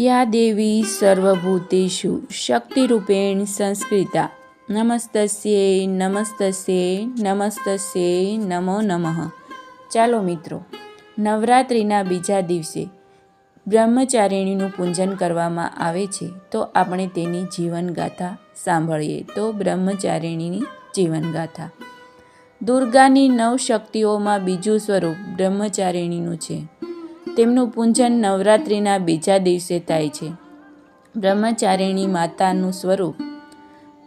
યા દેવી સર્વભૂતેષુ શક્તિરૂપેણ સંસ્કૃતા. નમસ્તસ્યે નમસ્તસ્યે નમસ્તસ્યે, નમો નમઃ. ચાલો મિત્રો, નવરાત્રિના બીજા દિવસે બ્રહ્મચારિણીનું પૂજન કરવામાં આવે છે, તો આપણે તેની જીવનગાથા સાંભળીએ. તો બ્રહ્મચારિણીની જીવનગાથા. દુર્ગાની નવ શક્તિઓમાં બીજું સ્વરૂપ બ્રહ્મચારિણીનું છે. તેમનું પૂજન નવરાત્રિના બીજા દિવસે થાય છે. બ્રહ્મચારિણી માતાનું સ્વરૂપ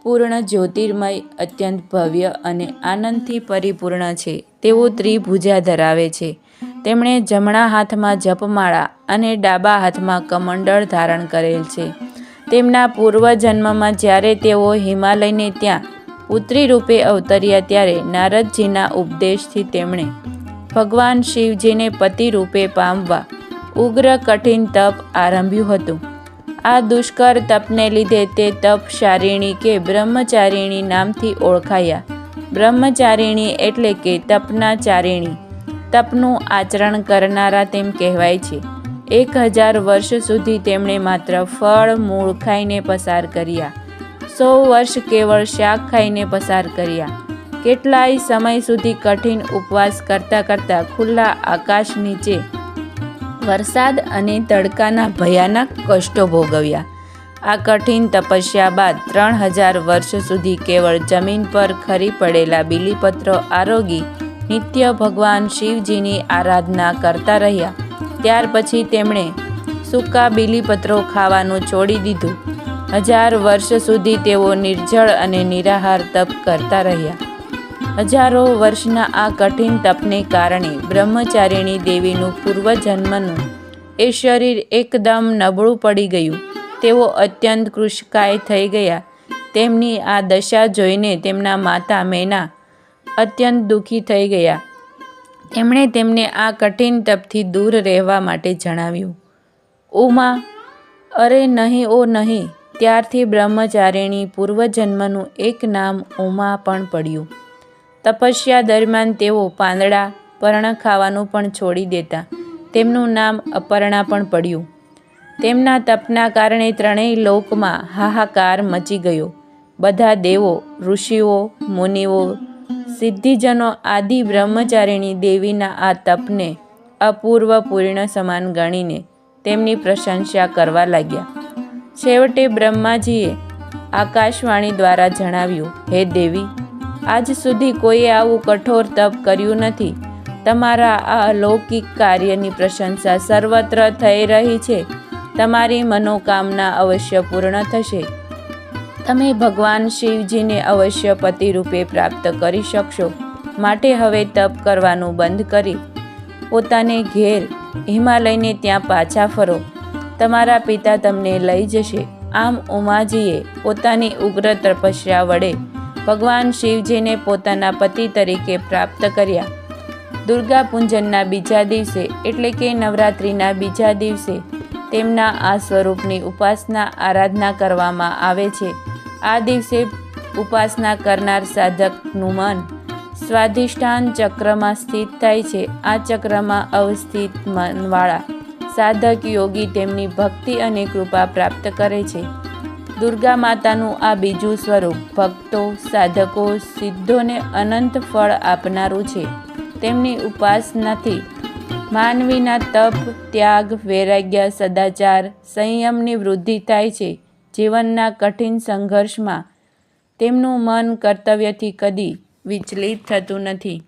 પૂર્ણ જ્યોતિર્મય, અત્યંત ભવ્ય અને આનંદથી પરિપૂર્ણ છે. તેઓ ત્રિભુજા ધરાવે છે. તેમણે જમણા હાથમાં જપમાળા અને ડાબા હાથમાં કમંડળ ધારણ કરેલ છે. તેમના પૂર્વજન્મમાં જ્યારે તેઓ હિમાલયને ત્યાં પુત્રી રૂપે અવતર્યા ત્યારે નારદજીના ઉપદેશથી તેમણે ભગવાન શિવજીને પતિ રૂપે પામવા ઉગ્ર કઠિન તપ આરંભ્યું હતું. આ દુષ્કર તપને લીધે તે તપ શારીણી કે બ્રહ્મચારિણી નામથી ઓળખાયા. બ્રહ્મચારિણી એટલે કે તપના ચારિણી. તપનું આચરણ કરનારા તેમ કહેવાય છે. એક હજાર વર્ષ સુધી તેમણે માત્ર ફળ, મૂળ ખાઈને પસાર કર્યા. સો વર્ષ કેવળ શાક ખાઈને પસાર કર્યા. કેટલાય સમય સુધી કઠિન ઉપવાસ કરતાં કરતાં ખુલ્લા આકાશ નીચે વરસાદ અને તડકાના ભયાનક કષ્ટો ભોગવ્યા. આ કઠિન તપસ્યા બાદ ત્રણ હજાર વર્ષ સુધી કેવળ જમીન પર ખરી પડેલા બિલીપત્રો આરોગી નિત્ય ભગવાન શિવજીની આરાધના કરતા રહ્યા. ત્યાર પછી તેમણે સૂકા બિલીપત્રો ખાવાનું છોડી દીધું. હજાર વર્ષ સુધી તેઓ નિર્જળ અને નિરાહાર તપ કરતા રહ્યા. હજારો વર્ષના આ કઠિન તપને કારણે બ્રહ્મચારિણી દેવીનું પૂર્વજન્મનું એ શરીર એકદમ નબળું પડી ગયું. તેઓ અત્યંત કૃશકાય થઈ ગયા. તેમની આ દશા જોઈને તેમના માતા મેના અત્યંત દુઃખી થઈ ગયા. તેમણે તેમને આ કઠિન તપથી દૂર રહેવા માટે જણાવ્યું, ઉમા, અરે નહીં ઓ નહીં, ત્યારથી બ્રહ્મચારિણી પૂર્વજન્મનું એક નામ ઉમા પણ પડ્યું. તપસ્યા દરમિયાન તેઓ પાંદડા, પર્ણ ખાવાનું પણ છોડી દેતા. તેમનું નામ અપર્ણા પણ પડ્યું. તેમના તપના કારણે ત્રણેય લોકમાં હાહાકાર મચી ગયો. બધા દેવો, ઋષિઓ, મુનિઓ, સિદ્ધિજનો આદિ બ્રહ્મચારિણી દેવીના આ તપને અપૂર્વ પૂર્ણ સમાન ગણીને તેમની પ્રશંસા કરવા લાગ્યા. છેવટે બ્રહ્માજીએ આકાશવાણી દ્વારા જણાવ્યું, હે દેવી આજ સુધી કોઈએ આવું કઠોર તપ કર્યું નથી. તમારા આ અલૌકિક કાર્યની પ્રશંસા સર્વત્ર થઈ રહી છે. તમારી મનોકામના અવશ્ય પૂર્ણ થશે. તમે ભગવાન શિવજીને અવશ્ય પતિ રૂપે પ્રાપ્ત કરી શકશો. માટે હવે તપ કરવાનું બંધ કરી. પોતાને ઘેર હિમાલયને ત્યાં પાછા ફરો. તમારા પિતા તમને લઈ જશે. આમ ઉમાજીએ પોતાની ઉગ્ર તપસ્યા વડે ભગવાન શિવજીને પોતાના પતિ તરીકે પ્રાપ્ત કર્યા. દુર્ગા પૂજનના બીજા દિવસે, એટલે કે નવરાત્રિના બીજા દિવસે, તેમના આ સ્વરૂપની ઉપાસના આરાધના કરવામાં આવે છે. આ દિવસે ઉપાસના કરનાર સાધકનું મન સ્વાધિષ્ઠાન ચક્રમાં સ્થિત થાય છે. આ ચક્રમાં અવસ્થિત મનવાળા સાધક યોગી તેમની ભક્તિ અને કૃપા પ્રાપ્ત કરે છે. દુર્ગા માતાનું આ બીજું સ્વરૂપ ભક્તો, સાધકો, સિદ્ધોને અનંત ફળ આપનારું છે. તેમની ઉપાસનાથી માનવીના તપ, ત્યાગ, વૈરાગ્ય, સદાચાર, સંયમની વૃદ્ધિ થાય છે. જીવનના કઠિન સંઘર્ષમાં તેમનું મન કર્તવ્યથી કદી વિચલિત થતું નથી.